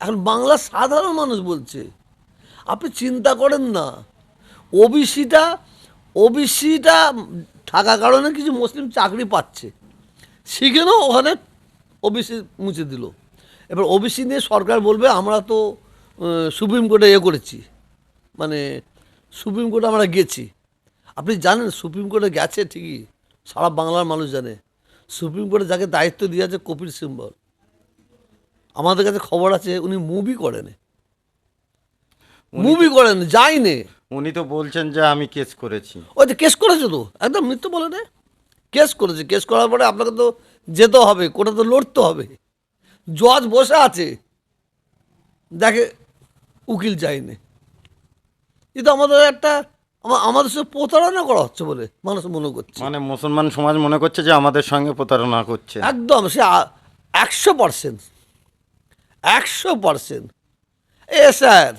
এখন বাংলার সাধারণ মানুষ বলছে। আপনি চিন্তা করেন না। ওবিসিটা ওবিসিটা থাকার কারণে কিছু মুসলিম চাকরি পাচ্ছে। সেখানেও ওখানে ওবিসি মুছে দিল। এবার ওবিসি নিয়ে সরকার বলবে, আমরা তো সুপ্রিম কোর্টে ইয়ে করেছি। মানে সুপ্রিম কোর্টে আমরা গেছি। আপনি জানেন, সুপ্রিম কোর্টে গেছে ঠিকই, সারা বাংলার মানুষ জানে। সুপ্রিম কোর্টে যাকে দায়িত্ব দিয়েছে কপিল সিম্বল। আমাদের কাছে খবর আছে উনি মুভি করেন মুভি করেন যায়নি উনি তো বলছেন যে আমি কেস করেছি। ওই যে কেস করেছে তো? একদম মৃত্যু বলে না। কেস করেছে কেস করার পরে আপনাকে তো যেতে হবে কোর্টে তো লড়তে হবে। জজ বসে আছে। দেখে উকিল যায়নি কিন্তু আমাদের একটা আমাদের সাথে প্রতারণা করা হচ্ছে বলে মানুষ মনে করছে। মানে মুসলমান সমাজ মনে করছে যে আমাদের সঙ্গে প্রতারণা করছে। একদম সে একশো পার্সেন্ট একশো পার্সেন্ট। এ স্যার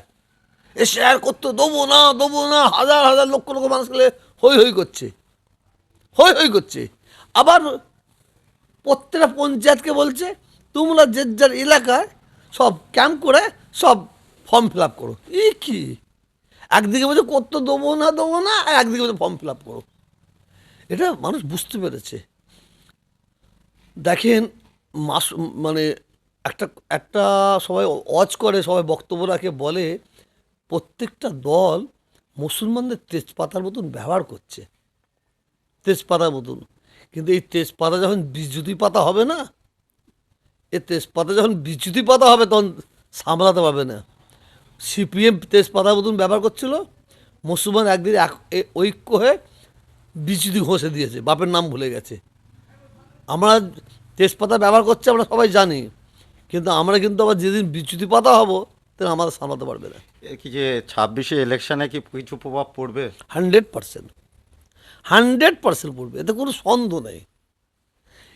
এ স্যার করতে দেবো না দেবো না হাজার হাজার লক্ষ লক্ষ মানুষ গেলে হই হই করছে। হই হই করছে। আবার প্রত্যেকটা পঞ্চায়েতকে বলছে, তোমরা যে যার এলাকায় সব ক্যাম্প করে সব ফর্ম ফিল আপ করো। ই কি? একদিকে বলছে করতে দেবো না দেবো না আর একদিকে বলছে ফর্ম ফিল আপ করো। এটা মানুষ বুঝতে পেরেছে। দেখেন, মাস মানে একটা একটা সবাই অজ করে, সবাই বক্তব্য রাখে, বলে প্রত্যেকটা দল মুসলমানদের তেজপাতার মতন ব্যবহার করছে। তেজপাতার মতন। কিন্তু এই তেজপাতা যখন বিদ্যুতি পাতা হবে না এই তেজপাতা যখন বিদ্যুতি পাতা হবে তখন সামলাতে পারবে না। সিপিএম তেজপাতার মতন ব্যবহার করছিল, মুসলমান একদিন এক, এ- ঐক্য হয়ে বিচ্যুতি ঘষে দিয়েছে, বাপের নাম ভুলে গেছে। আমরা তেজপাতা ব্যবহার করছি, আমরা সবাই জানি। কিন্তু আমরা কিন্তু আবার যেদিন বিচ্যুতি পাতা হব তেন আমাদের সামলাতে পারবে না। কি যে ছাব্বিশে ইলেকশনে কি কিছু প্রভাব পড়বে? Hundred percent. হান্ড্রেড পার্সেন্ট পড়বে। এতে কোনো সন্দেহ নেই।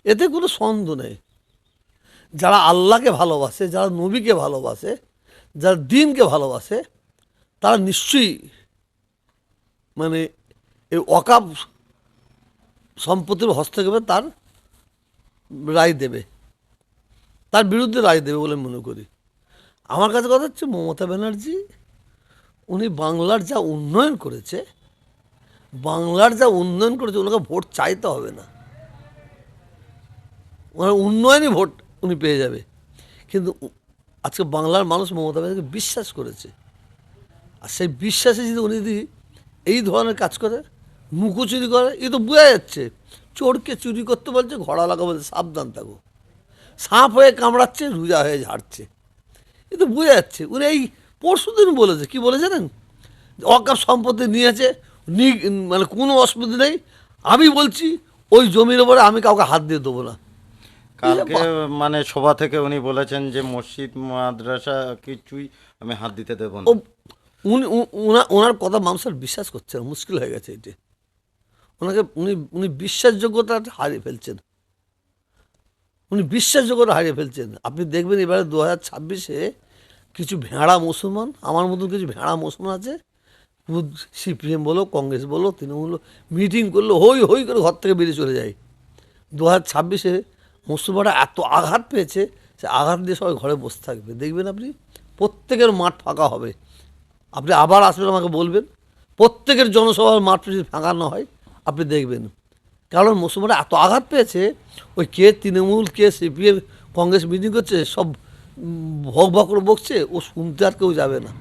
এতে কোনো সন্দেহ নেই। যারা আল্লাহকে ভালোবাসে যারা নবীকে ভালোবাসে যারা দিনকে ভালোবাসে তারা নিশ্চয়ই মানে এই অকাপ সম্পত্তির হস্তক্ষেপে তার রায় দেবে। তার বিরুদ্ধে রায় দেবে বলে মনে করি। আমার কাছে কথা হচ্ছে মমতা ব্যানার্জি, উনি বাংলার যা উন্নয়ন করেছে, বাংলার যা উন্নয়ন করেছে, ওনাকে ভোট চাইতে হবে না। ওনার উন্নয়নই ভোট উনি পেয়ে যাবে। কিন্তু আজকে বাংলার মানুষ মমতা ব্যানার্জিকে বিশ্বাস করেছে। আর সেই বিশ্বাসে যদি উনি যদি এই ধরনের কাজ করে মুখো চুরি করে, এ তো বোঝা যাচ্ছে, চোরকে চুরি করতে বলছে, ঘোড়া লাগা বলছে সাবধান থাকো। সাপ হয়ে কামড়াচ্ছে রুজা হয়ে ঝাড়ছে। এ তো বোঝা যাচ্ছে উনি এই পরশু দিন বলেছে কী বলে জানেন? অকাপ সম্পত্তি নিয়েছে নি মানে কোনো অসুবিধা নেই। আমি বলছি ওই জমির ওপরে আমি কাউকে হাত দিয়ে দেবো না। কালকে মানে সভা থেকে উনি বলেছেন যে মসজিদ মাদ্রাসা কিছুই আমি হাত দিতে দেবো না। ও উনি ওনার কথা মানুষের বিশ্বাস করছে না মুশকিল হয়ে গেছে এটি। ওনাকে উনি উনি বিশ্বাসযোগ্যতা হারিয়ে ফেলছেন। উনি বিশ্বাসযোগ্যতা হারিয়ে ফেলছেন। আপনি দেখবেন এবারে দু হাজার ছাব্বিশে কিছু ভেড়া মুসলমান, আমার মতন কিছু ভেড়া মুসলমান আছে সিপিএম বলো, কংগ্রেস বলো, তৃণমূল মিটিং করল হই হই করে ঘর থেকে বেরিয়ে চলে যায়। দু হাজার ছাব্বিশে মুসলমানরা এত আঘাত পেয়েছে সে আঘাত দিয়ে সবাই ঘরে বসে থাকবে। দেখবেন আপনি, প্রত্যেকের মাঠ ফাঁকা হবে। আপনি আবার আসবেন আমাকে বলবেন, প্রত্যেকের জনসভার মাঠ যদি ফাঁকা না হয়, আপনি দেখবেন। কারণ মুসলমানরা এত আঘাত পেয়েছে ওই কে তৃণমূল কে সিপিএম কংগ্রেস মিটিং করছে সব উম, ভক ভক করে বকছে ও শুনতে আর কেউ যাবে না।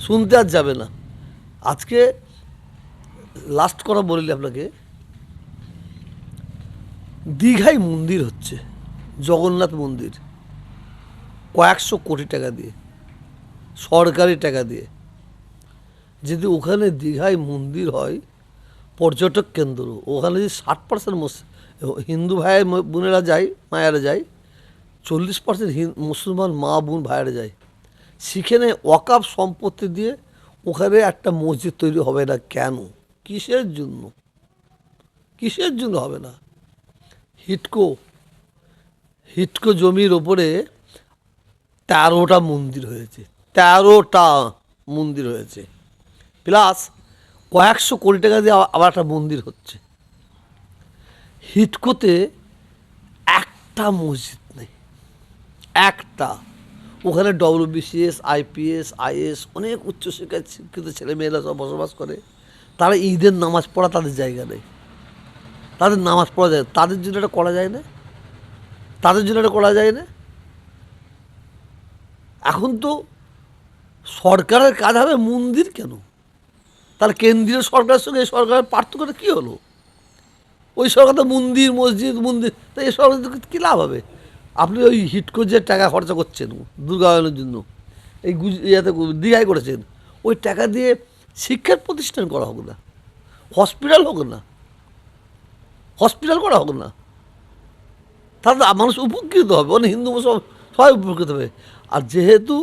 শুনতে আর যাবে না। আজকে লাস্ট করা বলিলে আপনাকে। দীঘায় মন্দির হচ্ছে জগন্নাথ মন্দির। কয়েকশো কোটি টাকা দিয়ে সরকারি টাকা দিয়ে। যদি ওখানে দীঘায় মন্দির হয় পর্যটক কেন্দ্র। ওখানে যদি ষাট পার্সেন্ট হিন্দু ভাইয়ের বোনেরা যায়, মায়েরা যায়, চল্লিশ পার্সেন্ট মুসলমান মা বোন ভাইয়েরা যায়। সেখানে ওয়াকাপ সম্পত্তি দিয়ে ওখানে একটা মসজিদ তৈরি হবে না কেন? কিসের জন্য? কিসের জন্য হবে না? হিটকো। হিটকো জমির ওপরে তেরোটা মন্দির হয়েছে। তেরোটা মন্দির হয়েছে। প্লাস কয়েকশো কোটি টাকা দিয়ে আবার- একটা মন্দির হচ্ছে। হিটকোতে একটা মসজিদ নেই। একটা। ওখানে ডব্লিউবিসিএস আইপিএস আইএস অনেক উচ্চশিক্ষায় শিক্ষিত ছেলেমেয়েরা সব বসবাস করে। তারা ঈদের নামাজ পড়া তাদের জায়গা নেই। তাদের নামাজ পড়া যায় তাদের জন্য এটা করা যায় না। তাদের জন্য এটা করা যায় না। এখন তো সরকারের কাজ হবে মন্দির কেন? তার কেন্দ্রীয় সরকারের সঙ্গে এই সরকারের পার্থক্যটা কী হলো? ওই সরকার তো মন্দির, মসজিদ, মন্দির, তা এই সরকার কী লাভ হবে? আপনি ওই হিটকো যে টাকা খরচা করছেন দুর্গায়নের জন্য, এই গুজ, ইয়াতে দীঘায় করেছেন, ওই টাকা দিয়ে শিক্ষার প্রতিষ্ঠান করা হোক না, হসপিটাল হোক না, হসপিটাল করা হোক না, তাহলে মানুষ উপকৃত হবে, অনেক হিন্দু মুসলমান সবাই উপকৃত হবে। আর যেহেতু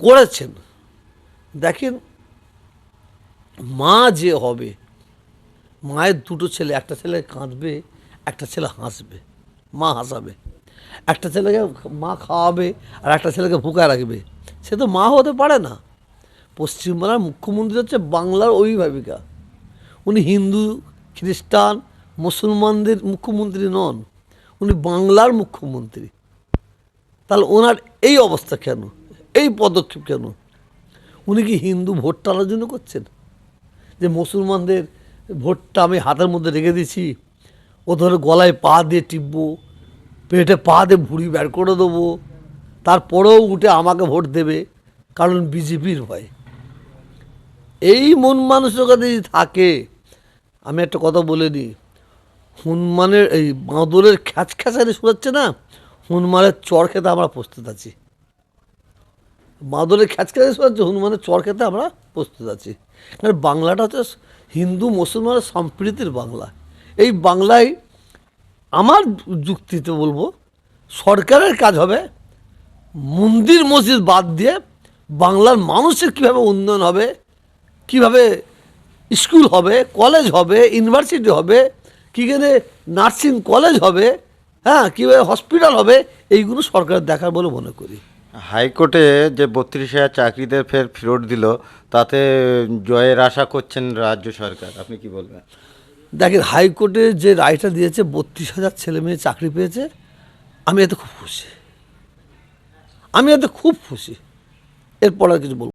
করেছেন, দেখেন মা যে হবে, মায়ের দুটো ছেলে, একটা ছেলে কাঁদবে, একটা ছেলে হাসবে, মা হাসাবে। একটা ছেলেকে মা খাওয়াবে আর একটা ছেলেকে ভুকা রাখবে। সে তো মা হতে পারে না। পশ্চিমবাংলার মুখ্যমন্ত্রী হচ্ছে বাংলার অভিভাবিকা। উনি হিন্দু, খ্রিস্টান, মুসলমানদের মুখ্যমন্ত্রী নন, উনি বাংলার মুখ্যমন্ত্রী। তাহলে ওনার এই অবস্থা কেন? এই পদক্ষেপ কেন? উনি কি হিন্দু ভোট টানার জন্য করছেন? যে মুসলমানদের ভোটটা আমি হাতের মধ্যে রেখে দিছি ও ধরে গলায় পা দিয়ে টিপবো, পেটে পা দিয়ে ভুড়ি বের করে দেবো, তারপরেও উঠে আমাকে ভোট দেবে, কারণ বিজেপির ভয়। এই মন মানসিকতা যদি থাকে, আমি একটা কথা বলে দিই, হনুমানের এই বাঁদরের খ্যাচ খ্যাচারি শোনাচ্ছে না, হনুমানের চর খেতে আমরা প্রস্তুত আছি। বাঁদরের খ্যাচ খ্যাচারি শোনাচ্ছে হনুমানের চর খেতে আমরা প্রস্তুত আছি। কারণ বাংলাটা হচ্ছে হিন্দু মুসলমানের সম্প্রীতির বাংলা। এই বাংলায় আমার যুক্তিতে বলব, সরকারের কাজ হবে মন্দির মসজিদ বাদ দিয়ে বাংলার মানুষের কীভাবে উন্নয়ন হবে, কীভাবে স্কুল হবে, কলেজ হবে, ইউনিভার্সিটি হবে, কী কীখানে নার্সিং কলেজ হবে হ্যাঁ কীভাবে হসপিটাল হবে, এইগুলো সরকারের দেখার বলে মনে করি। হাইকোর্টে যে বত্রিশ হাজার চাকরিদের ফের ফেরত দিল, তাতে জয়ের আশা করছেন রাজ্য সরকার। আপনি কি বলবেন? দেখেন, হাইকোর্টে যে রায়টা দিয়েছে, বত্রিশ হাজার ছেলে মেয়ে চাকরি পেয়েছে, আমি এতে খুব খুশি। আমি এতে খুব খুশি। এরপর আর কিছু বলব।